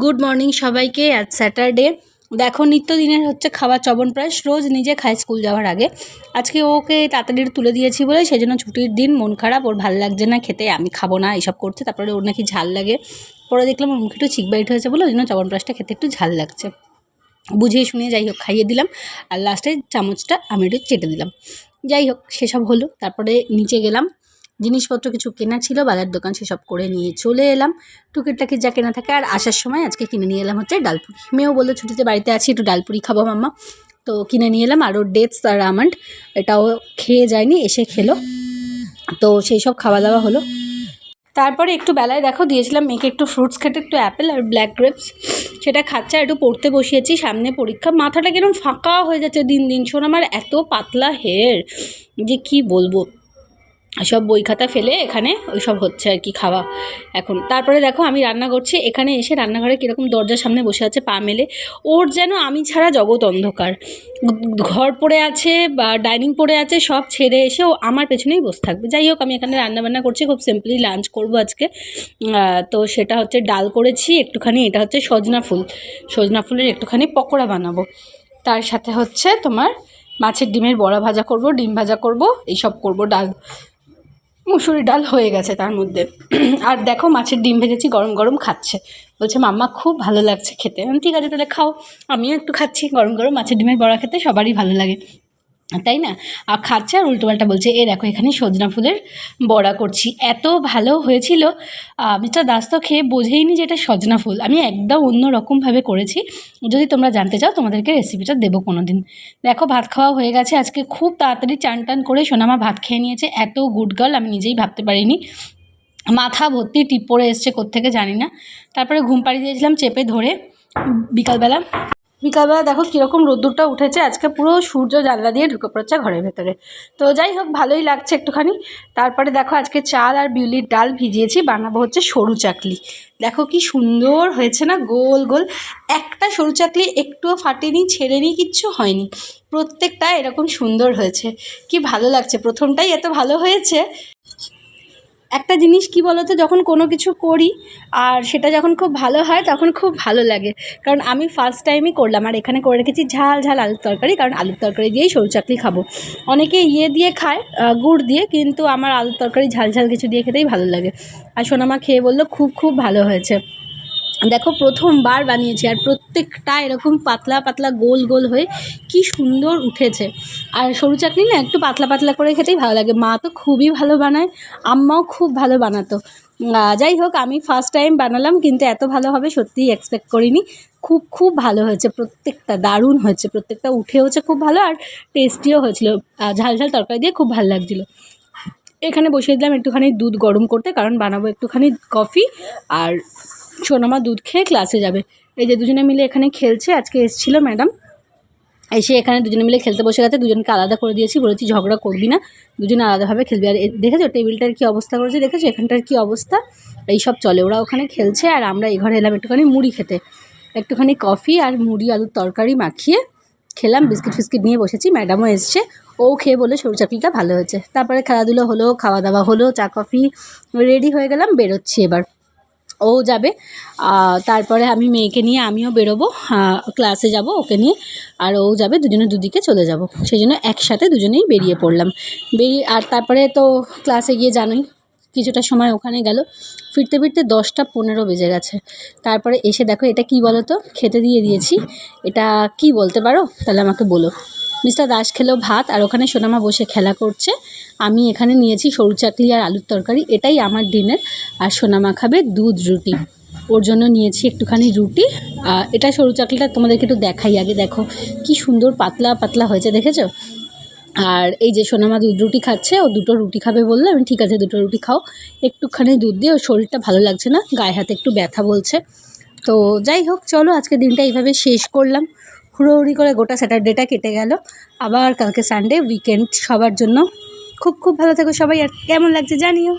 Good morning সবাইকে আজ Saturday দেখো, নিত্যদিনের হচ্ছে খাবার চবনপ্রাশ রোজ নিজে খায় স্কুল যাওয়ার আগে। আজকে ওকে তাড়াতাড়ি তুলে দিয়েছি বলে সেই জন্য ছুটির দিন মন খারাপ, ওর ভালো লাগছে না খেতে, আমি খাব না এইসব করছে। তারপরে ওর নাকি ঝাল লাগে। পরে দেখলাম ওর মুখে একটু চিকবাইট হয়েছে বলে, ওই জন্য চবনপ্রাশটা খেতে একটু ঝাল লাগছে। বুঝিয়ে শুনিয়ে যাই হোক, খাইয়ে দিলাম। আর লাস্টে চামচটা আমি একটু চেটে দিলাম। যাই হোক, সেসব হলো। তারপরে নিচে গেলাম। জিনিসপত্র কিছু কেনা ছিল, বাজার দোকান সেসব করে নিয়ে চলে এলাম। টুকিটাকি যা কেনা থাকে, আর আসার সময় আজকে কিনে নিয়ে এলাম হচ্ছে ডালপুরি। মেয়েও বলল, ছুটিতে বাড়িতে আছি, একটু ডালপুরি খাব মাম্মা। তো কিনে নিয়ে এলাম, আরও ডেটস আর আমন্ড এটাও খেয়ে যায়নি, এসে খেলো। তো সেই সব খাওয়া দাওয়া হলো। তারপরে একটু বেলায় দেখো, দিয়েছিলাম মেয়েকে একটু ফ্রুটস খেতে, একটু অ্যাপেল আর ব্ল্যাক গ্রেপস সেটা খাচ্ছে, একটু পড়তে বসিয়েছি, সামনে পরীক্ষা। মাথাটা কিরম ফাঁকা হয়ে যাচ্ছে দিন দিন। শোন, আমার এত পাতলা হেয়ার যে কি বলব? সব বই খাতা ফেলে এখানে ওই সব হচ্ছে আর কি খাওয়া এখন। তারপরে দেখো আমি রান্না করছি, এখানে এসে রান্নাঘরে কীরকম দরজার সামনে বসে আছে পা মেলে। ওর যেন আমি ছাড়া জগৎ অন্ধকার। ঘর পড়ে আছে বা ডাইনিং পড়ে আছে সব ছেড়ে এসে ও আমার পেছনেই বসে থাকবে। যাই হোক, আমি এখানে রান্নাবান্না করছি, খুব সিম্পলি লাঞ্চ করব আজকে। তো সেটা হচ্ছে ডাল করেছি, একটুখানি এটা হচ্ছে সজনা ফুল। সজনা ফুলের একটুখানি পকোড়া বানাবো। তার সাথে হচ্ছে তোমার মাছের ডিমের বড়া ভাজা করব, ডিম ভাজা করব, এইসব করব ডাল। মুসুরি ডাল হয়ে গেছে তার মধ্যে। আর দেখো মাছের ডিম ভেজেছি, গরম গরম খাচ্ছে। বলছে, মাম্মা, খুব ভালো লাগছে খেতে। ঠিক আছে, তাহলে খাও। আমিও একটু খাচ্ছি। গরম গরম মাছের ডিমের বড়া খেতে সবারই ভালো লাগে। তাই না? আর খাচ্ছে আর উল্টোপাল্টা বলছে, এ দেখো, এখানে সজনা ফুলের বড়া করছি। এত ভালো হয়েছিল। মিস্টার দাস তো খেয়ে বোঝেইনি যে এটা সজনা ফুল। আমি একদম অন্য রকমভাবে করেছি। যদি তোমরা জানতে চাও, তোমাদেরকে রেসিপিটা দেবো কোনো দিন দেখো, ভাত খাওয়া হয়ে গেছে। আজকে খুব তাড়াতাড়ি চান টান করে সোনামা ভাত খেয়ে নিয়েছে। এত গুড গার্ল আমি নিজেই ভাবতে পারিনি। মাথা ভর্তি টিপ পড়ে এসছে কোত্থেকে জানি না। তারপরে ঘুম পাড়িয়ে দিয়েছিলাম চেপে ধরে। বিকালবেলা বিকালবেলা দেখো কীরকম রোদ্দুরটা উঠেছে, আজকে পুরো সূর্য জানলা দিয়ে ঢুকে পড়েছে ঘরের ভেতরে। তো যাই হোক, ভালোই লাগছে একটুখানি। তারপরে দেখো আজকে চাল আর বিউলির ডাল ভিজিয়েছি, বানাবো হচ্ছে সরু চাকলি। দেখো কি সুন্দর হয়েছে না, গোল গোল। একটা সরু চাকলি একটুও ফাটেনি, ছেড়েনি, কিচ্ছু হয়নি। প্রত্যেকটা এরকম সুন্দর হয়েছে। কি ভালো লাগছে, প্রথমটাই এত ভালো হয়েছে। একটা জিনিস কি বলতো, যখন কোনো কিছু করি আর সেটা যখন খুব ভালো হয় তখন খুব ভালো লাগে। কারণ আমি ফার্স্ট টাইমই করলাম, আর এখানে করে রেখেছি ঝাল ঝাল আলুর তরকারি, কারণ আলুর তরকারি দিয়েই সরু চাকলি খাব। অনেকে ইয়ে দিয়ে খায় গুড় দিয়ে, কিন্তু আমার আলুর তরকারি ঝাল ঝাল কিছু দিয়ে খেতেই ভালো লাগে। আর সোনামা খেয়ে বলল, খুব খুব ভালো হয়েছে। দেখো প্রথমবার বানিয়েছি আর প্রত্যেকটা এরকম পাতলা পাতলা গোল গোল হয়ে কি সুন্দর উঠেছে। আর সরু চাটনি না একটু পাতলা পাতলা করে খেতেই ভালো লাগে। মা তো খুবই ভালো বানায়, আম্মাও খুব ভালো বানাতো। যাই হোক, আমি ফার্স্ট টাইম বানালাম কিন্তু এত ভালো হবে সত্যিই এক্সপেক্ট করিনি। খুব খুব ভালো হয়েছে, প্রত্যেকটা দারুণ হয়েছে, প্রত্যেকটা উঠেওছে খুব ভালো আর টেস্টিও হয়েছিল। ঝাল ঝাল তরকারি দিয়ে খুব ভালো লাগছিল। এখানে বসিয়ে দিলাম একটুখানি দুধ গরম করতে, কারণ বানাবো একটুখানি কফি আর সোনামা দুধ খেয়ে ক্লাসে যাবে। এই যে দুজনে মিলে এখানে খেলছে, আজকে এসেছিল ম্যাডাম এসে এখানে দুজনে মিলে খেলতে বসে গেছে, দুজনকে আলাদা করে দিয়েছি, বলেছি ঝগড়া করবি না, দুজনে আলাদাভাবে খেলবি। আর দেখেছ টেবিলটার কী অবস্থা করেছে? দেখেছ এখানটার কী অবস্থা? এই সব চলে, ওরা ওখানে খেলছে, আর আমরা এই ঘরে এলাম একটুখানি মুড়ি খেতে। একটুখানি কফি আর মুড়ি, আলুর তরকারি মাখিয়ে খেলাম, বিস্কিট ফিস্কিট নিয়ে বসেছি ম্যাডামও এসছে। ও খেয়ে বলে সরু চাকরিটা ভালো হয়েছে। তারপরে খেলাধুলো হলো, খাওয়া দাওয়া হলো, চা কফি রেডি হয়ে গেলাম, বেরোচ্ছি এবার। ও যাবে। তারপরে আমি মেয়েকে নিয়ে আমিও বেরোবো। ক্লাসে যাব, ওকে নিয়ে। আর ও যাবে দুজনে দুদিকে চলে যাব। সেই জন্য একসাথে দুজনেই বেরিয়ে পড়লাম। বেরিয়ে, আর তারপরে তো ক্লাসে গিয়ে জানোই, কিছুটা সময় ওখানে গেল। ফিরতে ফিরতে দশটা পনেরো বেজে গেছে। তারপরে এসে দেখো, এটা কি বলো তো খেতে দিয়ে দিয়েছি। এটা কি বলতে পারো? তাহলে আমাকে বলো। মিস্টার দাস খেলো ভাত আর ওখানে সোনামা বসে খেলা করছে। আমি এখানে নিয়েছি সরু চাকলি আর আলুর তরকারি, এটাই আমার ডিনার। আর সোনামা খাবে দুধ রুটি। ওর জন্য নিয়েছি একটুখানি রুটি। এটা সরু চাকলিটা তোমাদেরকে একটু দেখাই আগে, দেখো কি সুন্দর পাতলা পাতলা হয়েছে, দেখেছ? আর এই যে সোনামা দুধ রুটি খাচ্ছে, ও দুটো রুটি খাবে বললে, আমি ঠিক আছে, দুটো রুটি খাও। একটুখানি দুধ দিয়ে ওর শরীরটা ভালো লাগছে না, গায়ে হাতে একটু ব্যথা বলছে। তো যাই হোক, চলো আজকে দিনটা এইভাবে শেষ করলাম। হুড়োহুড়ি করে গোটা স্যাটারডেটা কেটে গেল। আবার কালকে সানডে উইকেন্ড সবার জন্য। খুব খুব ভালো থাকো সবাই, আর কেমন লাগছে জানিও।